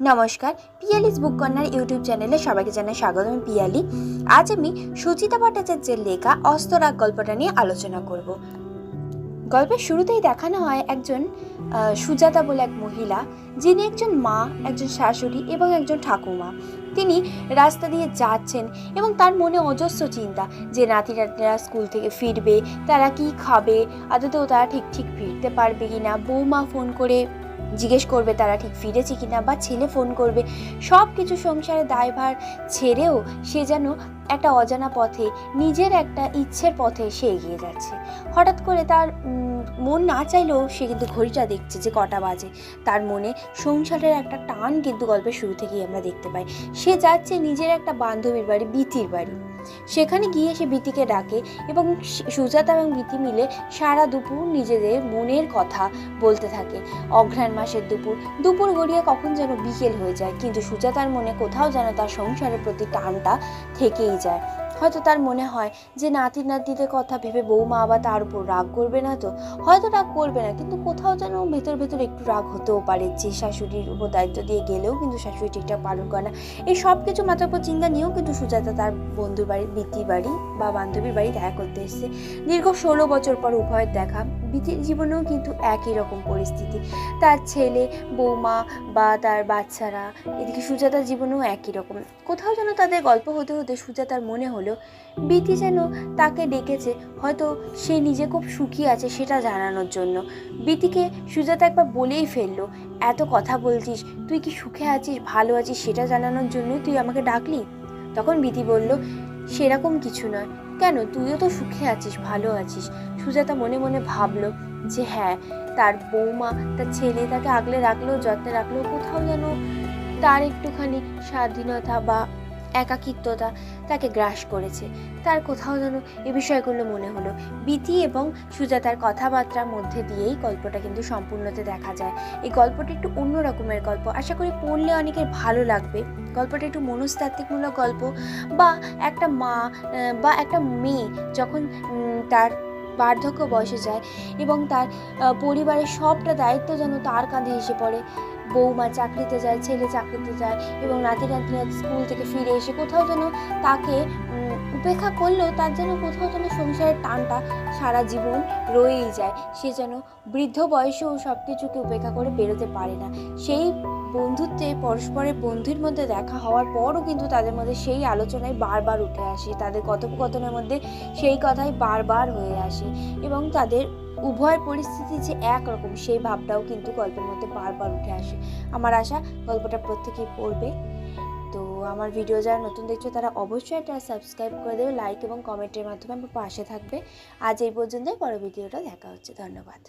নমস্কার, পিয়ালিস বুক corner YouTube চ্যানেলে সবাইকে জানাই স্বাগত, আমি পিয়ালি। আজ আমি সুচিতা ভট্টাচার্যের লেখা অস্তরাগ গল্পটা নিয়ে আলোচনা করব। গল্পের শুরুতেই দেখানো হয় একজন সুজাতা বলে এক মহিলা, যিনি একজন মা, একজন শাশুড়ি এবং একজন ঠাকুমা। তিনি রাস্তা দিয়ে যাচ্ছেন এবং তার মনে অজস্র চিন্তা যে নাতি নাতিরা স্কুল থেকে ফিরবে, তারা কি খাবে, আদতেও তারা ঠিক ঠিক ফিরতে পারবে কি না বৌমা ফোন করে জিজ্ঞেস করবে তারা ঠিক ফিরেছে কিনা বা ছেলে ফোন করবে। সব কিছু সংসারে দায়ভার ছেড়েও সে যেন একটা অজানা পথে, নিজের একটা ইচ্ছের পথে সে এগিয়ে যাচ্ছে। হঠাৎ করে তার মন না চাইলেও সে কিন্তু ঘড়িটা দেখছে যে কটা বাজে। তার মনে সংসারের একটা টান কিন্তু গল্পের শুরু থেকেই আমরা দেখতে পাই। সে যাচ্ছে নিজের একটা বান্ধবীর বাড়ি বিতির বাড়ি। সেখানে গিয়ে সে বিতিকে ডাকে এবং সুজাতা এবং বিতি মিলে সারা দুপুর নিজেদের মনের কথা বলতে থাকে। অঘ্রাণ মাসের দুপুর দুপুর গড়িয়ে কখন যেন বিকেল হয়ে যায়, কিন্তু সুজাতার মনে কোথাও যেন তার সংসারের প্রতি টানটা থেকেই যায়। হয়তো তার মনে হয় যে নাতি নাতিদের কথা ভেবে বৌমা আবার তার উপর রাগ করবে না তো? হয়তো রাগ করবে না, কিন্তু কোথাও যেন ভেতর ভেতর একটু রাগ হতেও পারে যে শাশুড়ির উপর দায়িত্ব দিয়ে গেলেও কিন্তু শাশুড়ি ঠিকঠাক পালন করে না। এই সব কিছু মাথার উপর চিন্তা নিয়েও কিন্তু সুজাতা তার বন্ধুর বাড়ি বৃত্তির বাড়ি বা বান্ধবীর বাড়ি দেখা করতে এসেছে। দীর্ঘ ষোলো বছর পর উভয়ের দেখা বৃত্তির জীবনেও কিন্তু একই রকম পরিস্থিতি। তার ছেলে, বৌমা বা তার বাচ্চারা, এদিকে সুজাতার জীবনেও একই রকম। কোথাও যেন তাদের গল্প হতে হতে সুজাতার মনে হলো বিতি যেন তাকে ডেকেছে, হয়তো সে নিজে খুব সুখী আছে সেটা জানানোর জন্য। বিতিকে সুজাতা একবার বলেই ফেলল, এত কথা বলছিস, তুই কি সুখে আছিস, ভালো আছিস সেটা জানানোর জন্য তুই আমাকে ডাকলি? তখন বিতি বলল সেরকম কিছু নয়। কেন? তুইও তো সুখে আছিস, ভালো আছিস। সুজাতা মনে মনে ভাবলো যে হ্যাঁ তার বৌমা, তার ছেলে তাকে আগলে রাখলেও, যত্নে রাখলেও কোথাও যেন তার একটুখানি স্বাধীনতা বা একাকিত্বতা তাকে গ্রাস করেছে। তার কোথাও যেন এ বিষয়গুলো মনে হলো। বিতি এবং সুজাতার কথাবার্তার মধ্যে দিয়েই গল্পটা কিন্তু সম্পূর্ণতে দেখা যায়। এই গল্পটা একটু অন্য রকমের গল্প। আশা করি পড়লে অনেকের ভালো লাগবে। গল্পটা একটু মনস্তাত্ত্বিকমূলক গল্প বা একটা মা বা একটা মেয়ে যখন তার বার্ধক্য বয়সে যায় এবং তার পরিবারের সবটা দায়িত্ব যেন তার কাঁধে এসে পড়ে। বৌমা চাকরিতে যায়, ছেলে চাকরিতে যায় এবং নাতি নাতনিরা স্কুল থেকে ফিরে এসে কোথাও যেন তাকে উপেক্ষা করলেও তার যেন কোথাও যেন সংসারের টানটা সারা জীবন রয়েই যায়। সে যেন বৃদ্ধ বয়সেও সব কিছুকে উপেক্ষা করে বেরোতে পারে না। সেই বন্ধুত্বে পরস্পরের বন্ধুর মধ্যে দেখা হওয়ার পরও কিন্তু তাদের মধ্যে সেই আলোচনায় বারবার উঠে আসে। তাদের কথোপকথনের মধ্যে সেই কথাই বারবার হয়ে আসে এবং তাদের উভয় পরিস্থিতি যে একরকম, সেই ভাবটাও কিন্তু গল্পের মধ্যে বারবার উঠে আসে। আমার আশা, গল্পটা প্রত্যেকেই পড়বে। আমার ভিডিও যারা নতুন দেখছ, তারা অবশ্যই এটা সাবস্ক্রাইব করে দেবে লাইক এবং কমেন্টের মাধ্যমে আমার পাশে থাকবে। আজ এই পর্যন্তই, পরের ভিডিওটা দেখা হচ্ছে। ধন্যবাদ।